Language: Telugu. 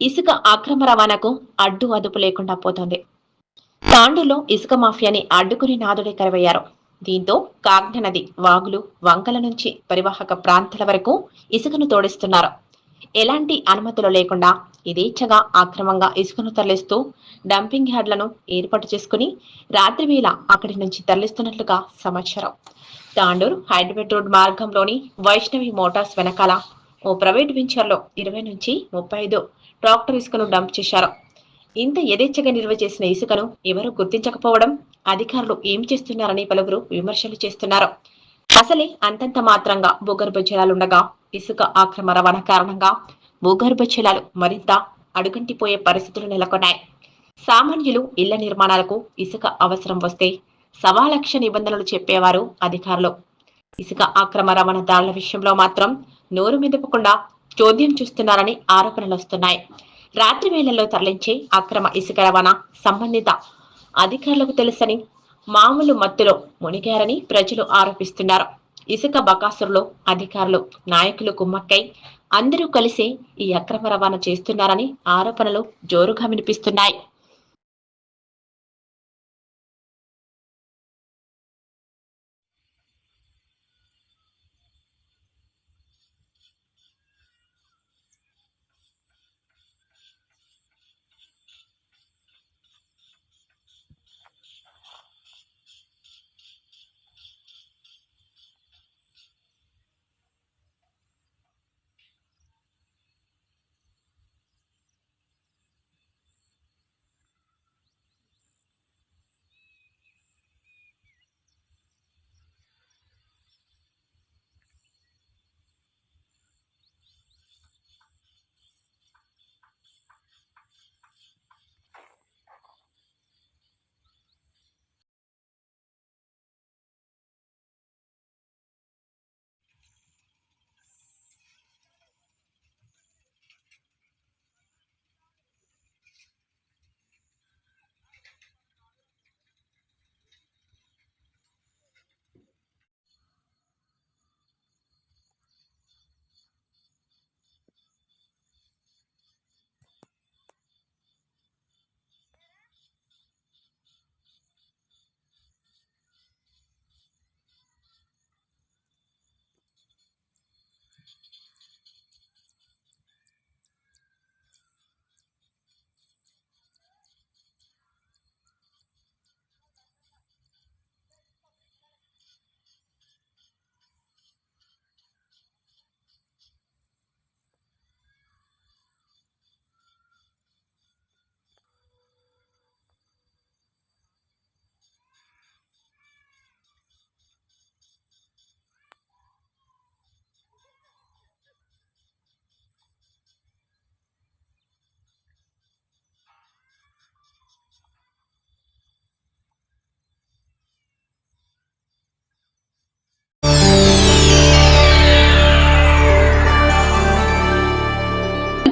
ఇసుక అక్రమ రవాణాకు అడ్డు అదుపు లేకుండా పోతోంది. తాండూరులో ఇసుక మాఫియాని అడ్డుకుని నాదుడే కరవయ్యారు. దీంతో కాగ్న నది వాగులు వంకల నుంచి పరివాహక ప్రాంతాల వరకు ఇసుకను తోడిస్తున్నారు. ఎలాంటి అనుమతులు లేకుండా యథేచ్ఛగా అక్రమంగా ఇసుకను తరలిస్తూ డంపింగ్ యార్డ్లను ఏర్పాటు చేసుకుని రాత్రి వేళ అక్కడి నుంచి తరలిస్తున్నట్లుగా సమాచారం. తాండూరు హైదరాబాద్ రోడ్ మార్గంలోని వైష్ణవి మోటార్స్ వెనకాల ఓ ప్రైవేట్ వెంచర్లో ఇరవై నుంచి ముప్పై ఐదు ట్రాక్టర్ ఇసుకను డంప్ చేశారు. ఇంత యథేచ్ఛగా నిల్వ చేసిన ఇసుకను ఎవరూ గుర్తించకపోవడం అధికారులు ఏం చేస్తున్నారని పలువురు విమర్శలు చేస్తున్నారు. అసలే అంతంత మాత్రంగా భూగర్భ జలాలుండగా ఇసుక ఆక్రమ రవాణా కారణంగా భూగర్భ జలాలు మరింత అడుగంటిపోయే పరిస్థితులు నెలకొన్నాయి. సామాన్యులు ఇళ్ళ నిర్మాణాలకు ఇసుక అవసరం వస్తే సవా లక్ష నిబంధనలు చెప్పేవారు అధికారులు. ఇసుక ఆక్రమ రవాణా దారుల విషయంలో మాత్రం నోరు మెదపకుండా చోద్యం చూస్తున్నారని ఆరోపణలు వస్తున్నాయి. రాత్రి వేళల్లో తరలించే అక్రమ ఇసుక రవాణా సంబంధిత అధికారులకు తెలుసని మామూలు మత్తులో మునిగారని ప్రజలు ఆరోపిస్తున్నారు. ఇసుక బకాసురులో అధికారులు నాయకులు కుమ్మక్కై అందరూ కలిసి ఈ అక్రమ రవాణా చేస్తున్నారని ఆరోపణలు జోరుగా వినిపిస్తున్నాయి.